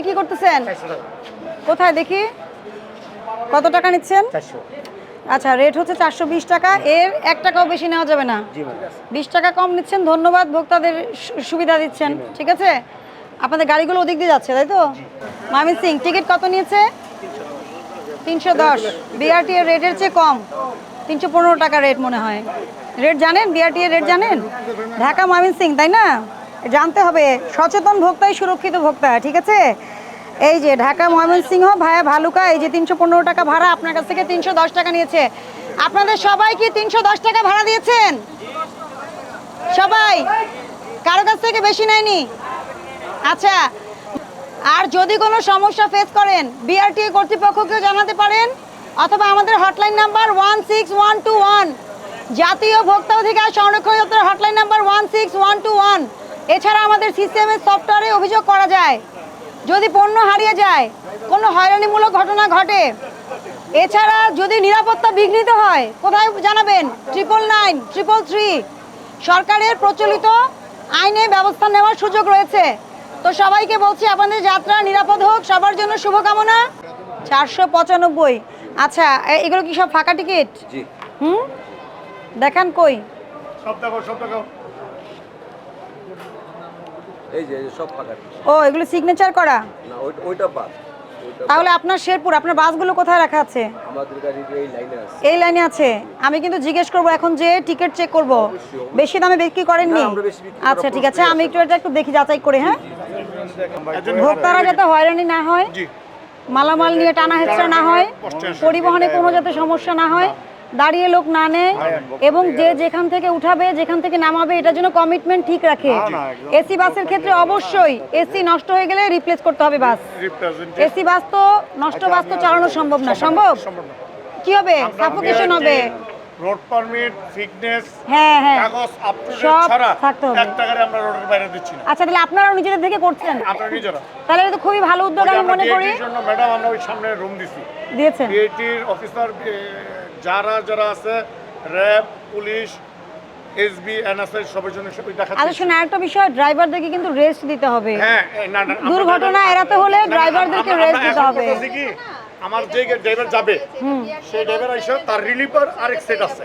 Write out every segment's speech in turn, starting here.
বিক্রি করতেছেন? কোথায়? দেখি। কত টাকা নিচ্ছেন? আচ্ছা রেট হচ্ছে চারশো বিশ টাকা। এর এক টাকাও বেশি নেওয়া যাবে না। বিশ টাকা কম নিচ্ছেন ধন্যবাদ। ভোক্তাদের সুবিধা দিচ্ছেন ঠিক আছে? আপনাদের গাড়িগুলো ওদিক দিয়ে যাচ্ছে তাই তো? মামিন সিং টিকিট কত নিয়েছে? তিনশো দশ। বিআরটি এর রেটের চেয়ে কম। তিনশো পনেরো টাকা রেট মনে হয়। রেট জানেন? বিআরটি এর রেট জানেন? ঢাকা মামিন সিং তাই না? জানতে হবে, সচেতন ভোক্তাই সুরক্ষিত ভোক্তা, ঠিক আছে? এই যে ঢাকা ময়মনসিংহ ভায়া ভালুকা, এই যে তিনশো পনেরো টাকা ভাড়া আপনার কাছ থেকে তিনশো দশ টাকা নিয়েছে। আপনাদের সবাই কি তিনশো দশ টাকা ভাড়া দিয়েছেন? সবাই? কারও কাছ থেকে বেশি নেয়নি? আচ্ছা আর যদি কোনো সমস্যা ফেস করেন বিআরটি কর্তৃপক্ষকে জানাতে পারেন, অথবা আমাদের hotline number one six one two one জাতীয় ভোক্তা অধিকার সংরক্ষণ দপ্তর hotline number one six one two one এছাড়া আমাদের সিস্টেমের সফটওয়্যারে অভিযোগ করা যায় যদি পণ্য হারিয়ে যায় কোনো হয়রানিমূলক ঘটনা ঘটে। এছাড়া যদি নিরাপত্তা বিঘ্নিত হয় কোথায় জানাবেন? ট্রিপল নাইন ট্রিপল থ্রি সরকারের প্রচলিত আইনে ব্যবস্থা নেওয়ার সুযোগ রয়েছে। তো সবাইকে বলছি আপনাদের যাত্রা নিরাপদ হোক সবার জন্য শুভকামনা। চারশো পঁচানব্বই। আচ্ছা এগুলো কি সব ফাঁকা টিকিট? হুম? দেখান কই? সব দেখো সব দেখো এই যে সব ফাঁকা ও এগুলো সিগনেচার করা? না ওই- ওইটা বাদ ওইটা তাহলে আপনার শেরপুর আপনার বাসগুলো কোথায় রাখা আছে? এই লাইনে আছে। এই লাইনে আছে? আমি কিন্তু জিজ্ঞেস করব এখন যে টিকিট চেক করব। বেশি দামে বিক্রি করেননি? না, আমরা বেশি বিক্রি করার আচ্ছা ঠিক আছে আমি একটু এটা একটু দেখি যাচাই করে হ্যাঁ? ভোক্তারা যাতে হয়রানি না হয় মালামাল নিয়ে টানা হেঁচড়া না হয় পরিবহনে কোনো যাতে সমস্যা না হয় দাঁড়িয়ে লোক না নেয় এবং যে যেখান থেকে উঠাবে যেখান থেকে নামাবে এটার জন্য কমিটমেন্ট ঠিক রাখে। এসি বাসের ক্ষেত্রে অবশ্যই এসি নষ্ট হয়ে গেলে রিপ্লেস করতে হবে বাস। এসি বাস তো নষ্ট বাস তো চালানো সম্ভব না। সম্ভব কি হবে? সাফোকেশন হবে। রোড পারমিট ফিটনেস হ্যাঁ হ্যাঁ। কাগজ সব থাকতে হবে। এক টাকারে আমরা রোডের বাইরে দিচ্ছি না। আচ্ছা তাহলে আপনারাও নিজেদের থেকে করছেন? আমরা নিজেরা। তাহলে এটা তো খুবই ভালো উদ্যোগ আমি মনে করি। জন্য ম্যাডাম আমরা ওই সামনে রুম দিছি। দিয়েছেন। বিএটির অফিসার যারা যারা আছে র্যাব পুলিশ এসবি এনএসএ সবার জন্য সবই দেখা আচ্ছা শোনো একটা বিষয় ড্রাইভারদেরকে কিন্তু রেস্ট দিতে হবে। হ্যাঁ না, না, দুর্ঘটনা এড়াতে হলে ড্রাইভারদেরকে আমরা দিতে হবে। আমার যে ড্রাইভার যাবে সেই ড্রাইভার আইসা তার রিলিফার আরেক সেট আছে।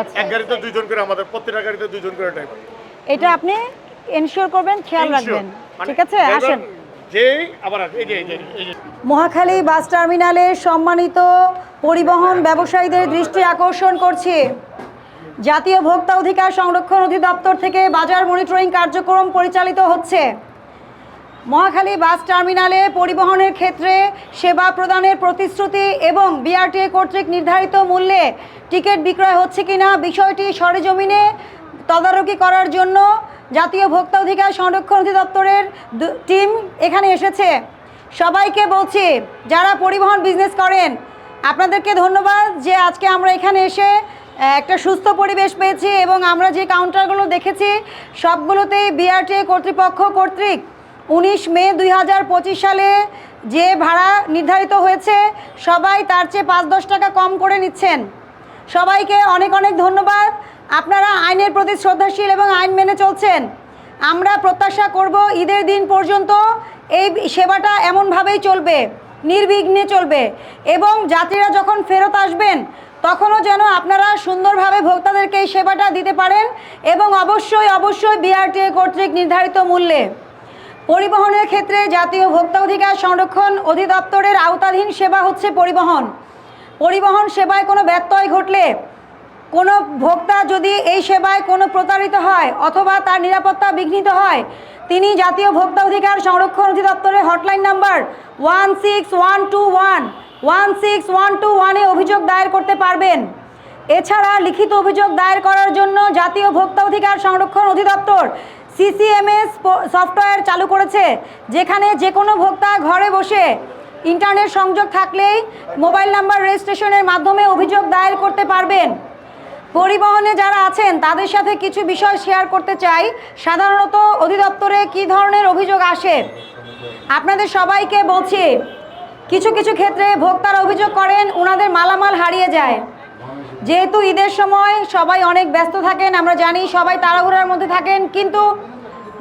আচ্ছা। এক গাড়িতে দুইজন করে আমাদের প্রত্যেকটা গাড়িতে দুইজন করে ড্রাইভার এটা আপনি এনশিওর করবেন খেয়াল রাখবেন। মানে ঠিক আছে আসেন। যেই আবার এই যে এই যে। মহাখালী বাস টার্মিনালে সম্মানিত পরিবহন ব্যবসায়ীদের দৃষ্টি আকর্ষণ করছি। জাতীয় ভোক্তা অধিকার সংরক্ষণ অধিদপ্তর থেকে বাজার মনিটরিং কার্যক্রম পরিচালিত হচ্ছে। মহাখালী বাস টার্মিনালে পরিবহনের ক্ষেত্রে সেবা প্রদানের প্রতিশ্রুতি এবং বিআরটিএ কর্তৃক নির্ধারিত মূল্যে টিকিট বিক্রয় হচ্ছে কিনা বিষয়টি সরেজমিনে তদারকি করার জন্য জাতীয় ভোক্তা অধিকার সংরক্ষণ অধিদপ্তরের টিম এখানে এসেছে। সবাইকে বলছি, যারা পরিবহন বিজনেস করেন আপনাদেরকে ধন্যবাদ যে আজকে আমরা এখানে এসে একটা সুস্থ পরিবেশ পেয়েছি এবং আমরা যে কাউন্টারগুলো দেখেছি সবগুলোতেই বিআরটিএ কর্তৃপক্ষ কর্তৃক উনিশ মে দুই হাজার পঁচিশ সালে যে ভাড়া নির্ধারিত হয়েছে, সবাই তার চেয়ে পাঁচ দশ টাকা কম করে নিচ্ছেন। সবাইকে অনেক অনেক ধন্যবাদ। আপনারা আইনের প্রতি শ্রদ্ধাশীল এবং আইন মেনে চলছেন। আমরা প্রত্যাশা করব ঈদের দিন পর্যন্ত এই সেবাটা এমনভাবেই চলবে। নির্বিঘ্নে চলবে। এবং যাত্রীরা যখন ফেরত আসবেন, তখনও যেন আপনারা সুন্দরভাবে ভোক্তাদেরকে এই সেবাটা দিতে পারেন এবং অবশ্যই অবশ্যই বিআরটিএ কর্তৃক নির্ধারিত মূল্যে। পরিবহনের ক্ষেত্রে জাতীয় ভোক্তা অধিকার সংরক্ষণ অধিদপ্তরের আওতাধীন সেবা হচ্ছে পরিবহন। পরিবহন সেবায় কোনো ব্যত্যয় ঘটলে কোনো ভোক্তা যদি এই সেবায় কোনো প্রতারিত হয় অথবা তার নিরাপত্তা বিঘ্নিত হয়, তিনি জাতীয় ভোক্তা অধিকার সংরক্ষণ অধিদপ্তরের hotline number one six one two one one six one two ওয়ানে অভিযোগ দায়ের করতে পারবেন। এছাড়া লিখিত অভিযোগ দায়ের করার জন্য জাতীয় ভোক্তা অধিকার সংরক্ষণ অধিদপ্তর সিসিএমএস সফটওয়্যার চালু করেছে, যেখানে যে কোনো ভোক্তা ঘরে বসে ইন্টারনেট সংযোগ থাকলেই মোবাইল নাম্বার রেজিস্ট্রেশনের মাধ্যমে অভিযোগ দায়ের করতে পারবেন। পরিবহনে যারা আছেন, তাদের সাথে কিছু বিষয় শেয়ার করতে চাই। সাধারণত অধিদপ্তরে কী ধরনের অভিযোগ আসে? আপনাদের সবাইকে বলছি, কিছু কিছু ক্ষেত্রে ভোক্তারা অভিযোগ করেন ওনাদের মালামাল হারিয়ে যায়। যেহেতু ঈদের সময় সবাই অনেক ব্যস্ত থাকেন, আমরা জানি সবাই তাড়াহুড়ার মধ্যে থাকেন, কিন্তু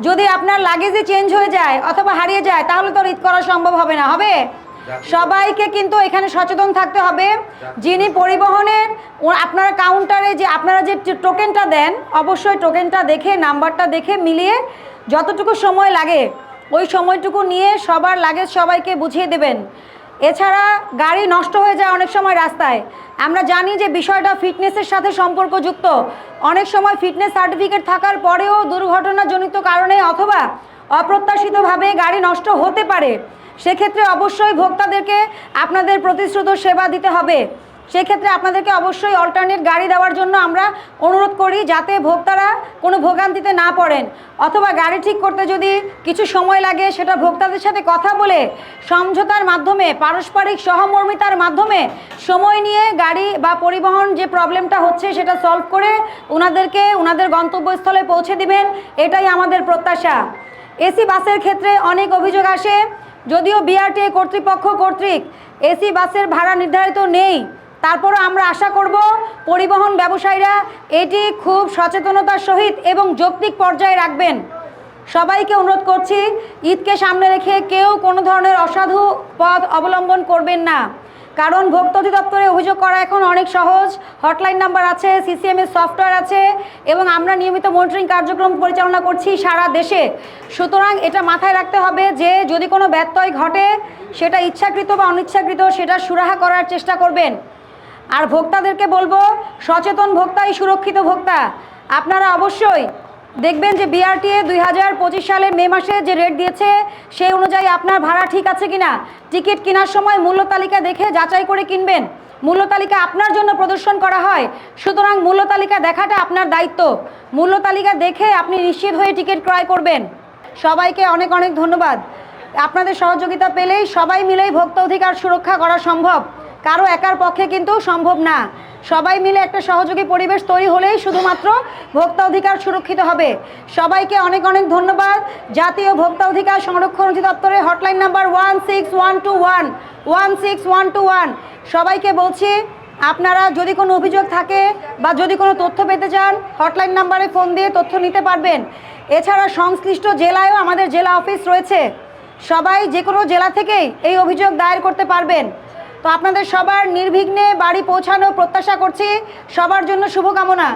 যদি আপনার লাগেজই চেঞ্জ হয়ে যায় অথবা হারিয়ে যায়, তাহলে তো ঈদ করা সম্ভব হবে না, হবে? সবাইকে কিন্তু এখানে সচেতন থাকতে হবে। যিনি পরিবহনের আপনারা কাউন্টারে যে আপনারা যে টোকেনটা দেন অবশ্যই টোকেনটা দেখে নাম্বারটা দেখে মিলিয়ে যতটুকু সময় লাগে ওই সময়টুকু নিয়ে সবার লাগেজ সবাইকে বুঝিয়ে দেবেন। এছাড়া গাড়ি নষ্ট হয়ে যায় অনেক সময় রাস্তায়। আমরা জানি যে বিষয়টা ফিটনেসের সাথে সম্পর্কযুক্ত। অনেক সময় ফিটনেস সার্টিফিকেট থাকার পরেও দুর্ঘটনাজনিত কারণে অথবা অপ্রত্যাশিতভাবে গাড়ি নষ্ট হতে পারে। সেক্ষেত্রে অবশ্যই ভোক্তাদেরকে আপনাদের প্রতিশ্রুত সেবা দিতে হবে। সেক্ষেত্রে আপনাদেরকে অবশ্যই অল্টারনেট গাড়ি দেওয়ার জন্য আমরা অনুরোধ করি যাতে ভোক্তারা কোনো ভোগান্তিতে না পড়েন। অথবা গাড়ি ঠিক করতে যদি কিছু সময় লাগে সেটা ভোক্তাদের সাথে কথা বলে সমঝোতার মাধ্যমে, পারস্পরিক সহমর্মিতার মাধ্যমে সময় নিয়ে গাড়ি বা পরিবহন যে প্রবলেমটা হচ্ছে সেটা সলভ করে ওনাদেরকে ওনাদের গন্তব্যস্থলে পৌঁছে দিবেন। এটাই আমাদের প্রত্যাশা। এসি বাসের ক্ষেত্রে অনেক অভিযোগ আসে। যদিও বিআরটিএ কর্তৃপক্ষ কর্তৃক এসি বাসের ভাড়া নির্ধারিত নেই, তারপরও আমরা আশা করব পরিবহন ব্যবসায়ীরা এটি খুব সচেতনতার সহিত এবং যৌক্তিক পর্যায়ে রাখবেন। সবাইকে অনুরোধ করছি, ঈদকে সামনে রেখে কেউ কোনো ধরনের অসাধু পথ অবলম্বন করবেন না। কারণ ভোক্তা অধিদপ্তরে অভিযোগ করা এখন অনেক সহজ। হটলাইন নাম্বার আছে সিসিএমের সফটওয়্যার আছে এবং আমরা নিয়মিত মনিটরিং কার্যক্রম পরিচালনা করছি সারা দেশে। সুতরাং এটা মাথায় রাখতে হবে যে যদি কোনো ব্যত্যয় ঘটে, সেটা ইচ্ছাকৃত বা অনিচ্ছাকৃত, সেটা সুরাহা করার চেষ্টা করবেন। আর ভোক্তাদেরকে বলব, সচেতন ভোক্তাই সুরক্ষিত ভোক্তা। আপনারা অবশ্যই দেখবেন যে বিআরটিএ দুই হাজার পঁচিশ সালের মে মাসে যে রেট দিয়েছে, সেই অনুযায়ী আপনার ভাড়া ঠিক আছে কিনা? টিকিট কেনার সময় মূল্য তালিকা দেখে যাচাই করে কিনবেন। মূল্য তালিকা আপনার জন্য প্রদর্শন করা হয়। সুতরাং মূল্য তালিকা দেখাটা আপনার দায়িত্ব। মূল্য তালিকা দেখে আপনি নিশ্চিত হয়ে টিকিট ক্রয় করবেন। সবাইকে অনেক অনেক ধন্যবাদ। আপনাদের সহযোগিতা পেলেই সবাই মিলেই ভোক্তা অধিকার সুরক্ষা করা সম্ভব। কারও একার পক্ষে কিন্তু সম্ভব না। সবাই মিলে একটা সহযোগী পরিবেশ তৈরি হলেই শুধুমাত্র ভোক্তা অধিকার সুরক্ষিত হবে। সবাইকে অনেক অনেক ধন্যবাদ। জাতীয় ভোক্তা অধিকার সংরক্ষণ অধিদপ্তরের hotline number one six one two one one six one two one. সবাইকে বলছি, আপনারা যদি কোনো অভিযোগ থাকে বা যদি কোনো তথ্য পেতে চান, হটলাইন নাম্বারে ফোন দিয়ে তথ্য নিতে পারবেন। এছাড়া সংশ্লিষ্ট জেলায়ও আমাদের জেলা অফিস রয়েছে। সবাই যে কোনো জেলা থেকেই এই অভিযোগ দায়ের করতে পারবেন। তো আপনাদের সবার নির্বিঘ্নে বাড়ি পৌঁছানো প্রত্যাশা করছি। সবার জন্য শুভকামনা।